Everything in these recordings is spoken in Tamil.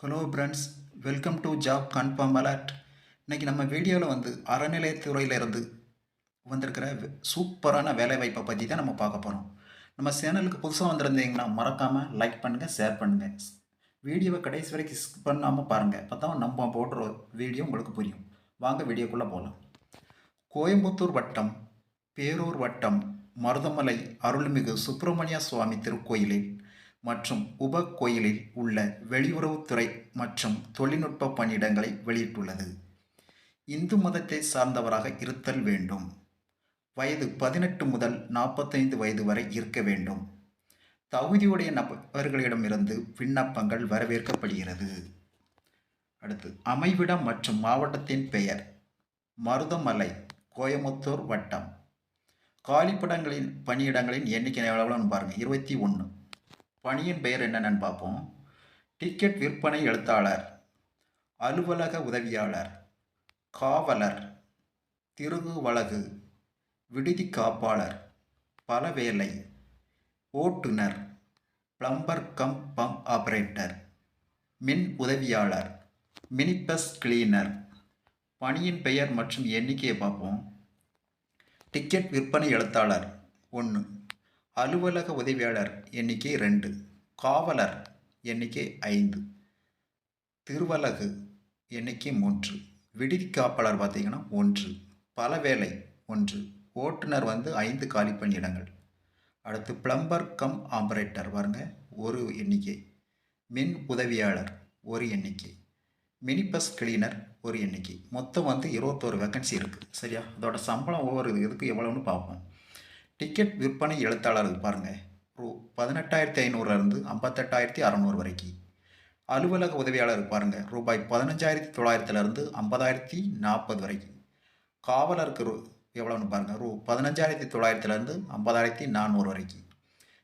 Hello friends welcome to job confirm alert இன்றைக்கி நம்ம வீடியோவில் வந்து அறநிலையத்துறையிலிருந்து வந்திருக்கிற சூப்பரான வேலைவாய்ப்பை பற்றி தான் நம்ம பார்க்க போகிறோம் நம்ம சேனலுக்கு புதுசாக வந்திருந்தீங்கன்னா மறக்காமல் லைக் பண்ணுங்கள் ஷேர் பண்ணுங்கள் வீடியோவை கடைசி வரைக்கும் ஸ்கிப் பண்ணாமல் பாருங்கள் அப்போ தான் நம்ம போடுற வீடியோ உங்களுக்கு புரியும். வாங்க வீடியோக்குள்ளே போகலாம் கோயம்புத்தூர் வட்டம் பேரூர் வட்டம் மருதமலை அருள்மிகு சுப்பிரமணிய சுவாமி திருக்கோயிலில் மற்றும் உப கோயிலில் உள்ள வெளியுறவுத்துறை மற்றும் தொழில்நுட்ப பணியிடங்களை வெளியிட்டுள்ளது. இந்து மதத்தை சார்ந்தவராக இருத்தல் வேண்டும். வயது பதினெட்டு முதல் நாற்பத்தைந்து வயது வரை இருக்க வேண்டும். தகுதியுடைய நபர்களிடமிருந்து விண்ணப்பங்கள் வரவேற்கப்படுகிறது. அடுத்து அமைவிடம் மற்றும் மாவட்டத்தின் பெயர். மருதமலை கோயமுத்தூர் வட்டம். காலிப்படங்களின் பணியிடங்களின் எண்ணிக்கை எவ்வளவுன்னு பாருங்கள் இருபத்தி ஒன்று பணியின் பெயர் என்னென்னு பார்ப்போம். டிக்கெட் விற்பனை எழுத்தாளர் அலுவலக உதவியாளர் காவலர் திருகு வழகு விடுதி காப்பாளர் பலவேலை ஓட்டுநர் பிளம்பர் கம் பம்ப் ஆபரேட்டர் மின் உதவியாளர் மினிபஸ் கிளீனர். பணியின் பெயர் மற்றும் எண்ணிக்கையை பார்ப்போம். டிக்கெட் விற்பனை எழுத்தாளர் ஒன்று அலுவலக உதவியாளர் எண்ணிக்கை ரெண்டு காவலர் எண்ணிக்கை ஐந்து திருவலகு எண்ணிக்கை மூன்று விடுதி காப்பாளர் பார்த்திங்கன்னா ஒன்று பலவேலை ஒன்று ஓட்டுநர் வந்து ஐந்து காலி பணியிடங்கள் அடுத்து பிளம்பர் கம் ஆபரேட்டர் பாருங்க ஒரு எண்ணிக்கை. மின் உதவியாளர் ஒரு எண்ணிக்கை. மினி பஸ் கிளீனர் ஒரு எண்ணிக்கை. மொத்தம் வந்து இருபத்தோரு வேக்கன்சி இருக்குது சரியா? அதோட சம்பளம் ஒவ்வொரு இதுக்கு எவ்வளோன்னு பார்ப்போம். டிக்கெட் விற்பனை எழுத்தாளருக்கு பாருங்கள் ரூ. பதினெட்டாயிரத்தி ஐநூறுலேருந்து ஐம்பத்தெட்டாயிரத்தி அறநூறு வரைக்கும் அலுவலக உதவியாளர் பாருங்கள் ரூபாய் பதினஞ்சாயிரத்தி தொள்ளாயிரத்துலேருந்து ஐம்பதாயிரத்தி நாற்பது வரைக்கும் காவலருக்கு ரூ. எவ்வளோன்னு பாருங்கள் ரூ. பதினஞ்சாயிரத்தி தொள்ளாயிரத்துலேருந்து ஐம்பதாயிரத்தி நானூறு வரைக்கும்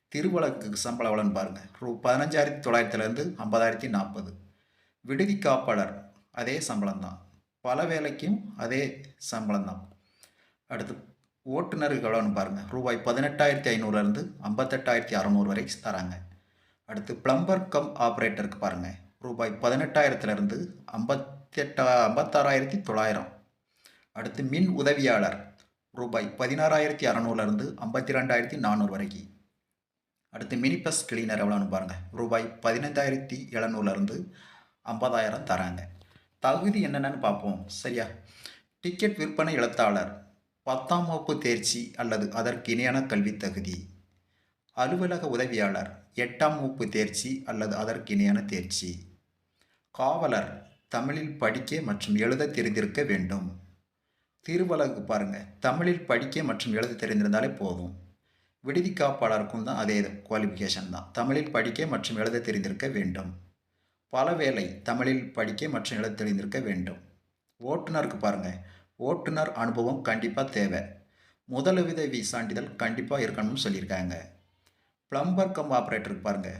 திருவழக்கு சம்பளம் எவ்வளோன்னு பாருங்கள் ரூ. பதினஞ்சாயிரத்தி தொள்ளாயிரத்துலேருந்து ஐம்பதாயிரத்தி நாற்பது. விடுதி காப்பாளர் அதே சம்பளம் தான் பல வேலைக்கும் அதே சம்பளம் தான் அடுத்து ஓட்டுநருக்கு எவ்வளோன்னு பாருங்கள் ரூபாய் பதினெட்டாயிரத்தி ஐநூறுலேருந்து ஐம்பத்தெட்டாயிரத்தி அறநூறு வரை தராங்க. அடுத்து பிளம்பர் கம் ஆப்ரேட்டருக்கு பாருங்கள் ரூபாய் பதினெட்டாயிரத்துலேருந்து ஐம்பத்தெட்டா ஐம்பத்தாறாயிரத்தி தொள்ளாயிரம். அடுத்து மின் உதவியாளர். ரூபாய் பதினாறாயிரத்தி அறநூறுலேருந்து ஐம்பத்தி ரெண்டாயிரத்தி நானூறு வரைக்கும் அடுத்து மினி பஸ் கிளீனர் எவ்வளோன்னு பாருங்கள் ரூபாய் பதினைந்தாயிரத்தி எழுநூறுலேருந்து ஐம்பதாயிரம் தராங்க. தகுதி என்னென்னு பார்ப்போம். சரியா? டிக்கெட் விற்பனை எழுத்தாளர். பத்தாம் வகுப்பு தேர்ச்சி அல்லது அதற்கு இணையான கல்வி தகுதி. அலுவலக உதவியாளர் எட்டாம் வகுப்பு தேர்ச்சி அல்லது அதற்கு இணையான தேர்ச்சி. காவலர் தமிழில் படிக்க மற்றும் எழுத தெரிந்திருக்க வேண்டும். திருவலகு பாருங்கள் தமிழில் படிக்க மற்றும் எழுத தெரிந்திருந்தாலே போதும். விடுதி காப்பாளருக்கும் தான் அதே குவாலிஃபிகேஷன் தான். தமிழில் படிக்க மற்றும் எழுத தெரிந்திருக்க வேண்டும். பல வேலை தமிழில் படிக்க மற்றும் எழுத தெரிந்திருக்க வேண்டும். ஓட்டுநருக்கு பாருங்கள் ஓட்டுநர் அனுபவம் கண்டிப்பாக தேவை. முதலுதவி சான்றிதழ் கண்டிப்பாக இருக்கணும்னு சொல்லியிருக்காங்க. பிளம்பர் கம் ஆப்ரேட்டருக்கு பாருங்கள்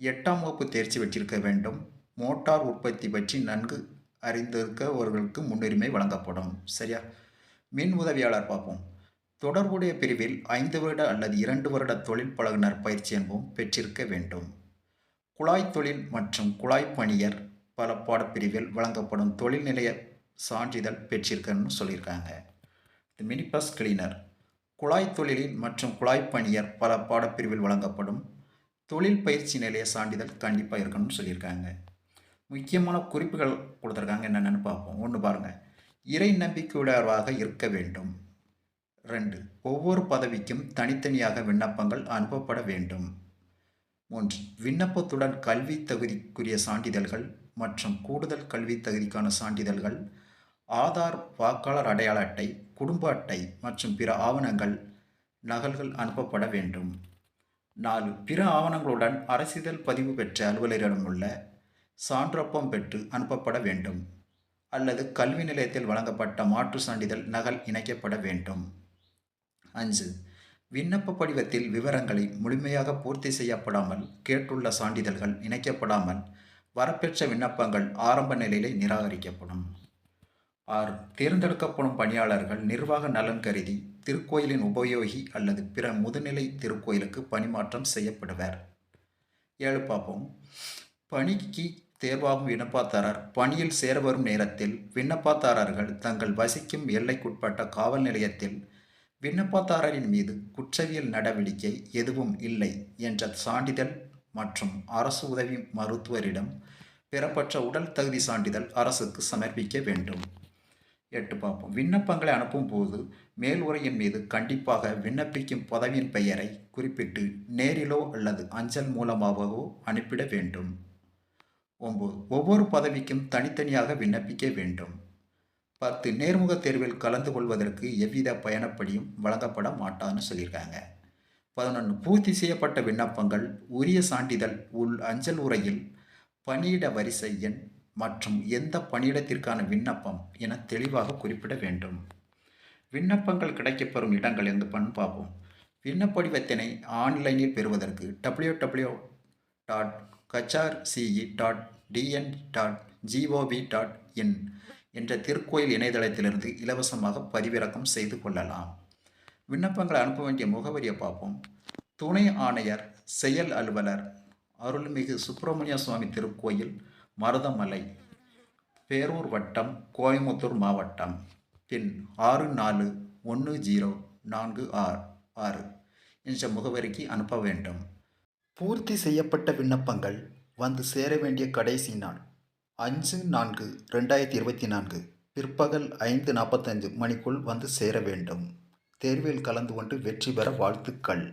எட்டாம் வகுப்பு தேர்ச்சி வச்சிருக்க வேண்டும். மோட்டார் உற்பத்தி பற்றி நன்கு அறிந்திருக்கவர்களுக்கு முன்னுரிமை வழங்கப்படும். சரியா? மின் உதவியாளர் பார்ப்போம். தொடர்புடைய பிரிவில் ஐந்து வருட அல்லது இரண்டு வருட தொழில் பழகுனர் பயிற்சி என்பவும் பெற்றிருக்க வேண்டும். குழாய் தொழில் மற்றும் குழாய் பணியர் பல பாடப்பிரிவில் வழங்கப்படும் தொழில்நிலைய சான்றிதழ் பெற்றிருக்கணும்னு சொல்லியிருக்காங்க. மினி பஸ் கிளீனர் குழாய் தொழிலில் மற்றும் குழாய் பணியர் பல பாடப்பிரிவில் வழங்கப்படும் தொழில் பயிற்சி நிலைய சான்றிதழ் கண்டிப்பாக இருக்கணும்னு சொல்லியிருக்காங்க. முக்கியமான குறிப்புகள் கொடுத்துருக்காங்க. என்னென்னு பார்ப்போம். ஒன்று பாருங்கள் இறை நம்பிக்கையுடையவராக இருக்க வேண்டும். ரெண்டு ஒவ்வொரு பதவிக்கும் தனித்தனியாக விண்ணப்பங்கள் அனுப்பப்பட வேண்டும். மூன்று விண்ணப்பத்துடன் கல்வி தகுதிக்குரிய சான்றிதழ்கள் மற்றும் கூடுதல் கல்வி தகுதிக்கான சான்றிதழ்கள் ஆதார் வாக்காளர் அடையாள அட்டை குடும்ப அட்டை மற்றும் பிற ஆவணங்கள் நகல்கள் அனுப்பப்பட வேண்டும். நாலு பிற ஆவணங்களுடன் அரசிதழ் பதிவு பெற்ற அலுவலரிடம் உள்ள சான்றொப்பம் பெற்று அனுப்பப்பட வேண்டும் அல்லது கல்வி நிலையத்தில் வழங்கப்பட்ட மாற்று சான்றிதழ் நகல் இணைக்கப்பட வேண்டும். அஞ்சு விண்ணப்ப படிவத்தில் விவரங்களை முழுமையாக பூர்த்தி செய்யப்படாமல் கேட்டுள்ள சான்றிதழ்கள் இணைக்கப்படாமல் வரப்பெற்ற விண்ணப்பங்கள் ஆரம்ப நிலையிலே நிராகரிக்கப்படும். ஆறு. தேர்ந்தெடுக்கப்படும் பணியாளர்கள் நிர்வாக நலன் கருதி திருக்கோயிலின் உபயோகி அல்லது பிற முதுநிலை திருக்கோயிலுக்கு பணிமாற்றம் செய்யப்படுவர். ஏழு. பார்ப்போம். பணிக்கு தேர்வாகும் விண்ணப்பதாரர் பணியில் சேர வரும் நேரத்தில் விண்ணப்பதாரர்கள் தங்கள் வசிக்கும் எல்லைக்குட்பட்ட காவல் நிலையத்தில் விண்ணப்பதாரரின் மீது குற்றவியல் நடவடிக்கை எதுவும் இல்லை என்ற சான்றிதழ் மற்றும் அரசு உதவி மருத்துவரிடம் பெறப்பட்ட உடல் தகுதி சான்றிதழ் அரசுக்கு சமர்ப்பிக்க வேண்டும். எட்டு பார்ப்போம் விண்ணப்பங்களை அனுப்பும் போது மேல் உரையின் மீது கண்டிப்பாக விண்ணப்பிக்கும் பதவியின் பெயரை குறிப்பிட்டு நேரிலோ அல்லது அஞ்சல் மூலமாகவோ அனுப்பிட வேண்டும். ஒம்பது. ஒவ்வொரு பதவிக்கும் தனித்தனியாக விண்ணப்பிக்க வேண்டும். பத்து. நேர்முக தேர்வில் கலந்து கொள்வதற்கு எவ்வித பயணப்படியும் வழங்கப்பட மாட்டான்னு சொல்லியிருக்காங்க. பதினொன்று பூர்த்தி செய்யப்பட்ட விண்ணப்பங்கள் உரிய சான்றிதழ் உள் அஞ்சல் உரையில் பணியிட வரிசை எண் மற்றும் எந்த பணியிடத்திற்கான விண்ணப்பம் என தெளிவாக குறிப்பிட வேண்டும். விண்ணப்பங்கள் கிடைக்கப்பெறும் இடங்கள் என்று பண்ணு பார்ப்போம். விண்ணப்படிவத்தினை ஆன்லைனில் பெறுவதற்கு W W dot HRCE dot TN dot GOV dot in என்ற திருக்கோயில் இணையதளத்திலிருந்து இலவசமாக பதிவிறக்கம் செய்து கொள்ளலாம். விண்ணப்பங்களை அனுப்ப வேண்டிய முகவரியை பார்ப்போம். துணை ஆணையர் செயல் அலுவலர் அருள்மிகு சுப்பிரமணிய சுவாமி திருக்கோயில் மருதமலை பேரூர் வட்டம் கோயமுத்தூர் மாவட்டம். பின் ஆறு நாலு ஒன்று ஜீரோ நான்கு ஆறு ஆறு என்ற முகவரிக்கு அனுப்ப வேண்டும். பூர்த்தி செய்யப்பட்ட விண்ணப்பங்கள் வந்து சேர வேண்டிய கடைசி நாள் அஞ்சு நான்கு ரெண்டாயிரத்தி இருபத்தி நான்கு பிற்பகல் ஐந்து நாற்பத்தஞ்சு மணிக்குள் வந்து சேர வேண்டும். தேர்வில் கலந்து கொண்டு வெற்றி பெற வாழ்த்துக்கள்.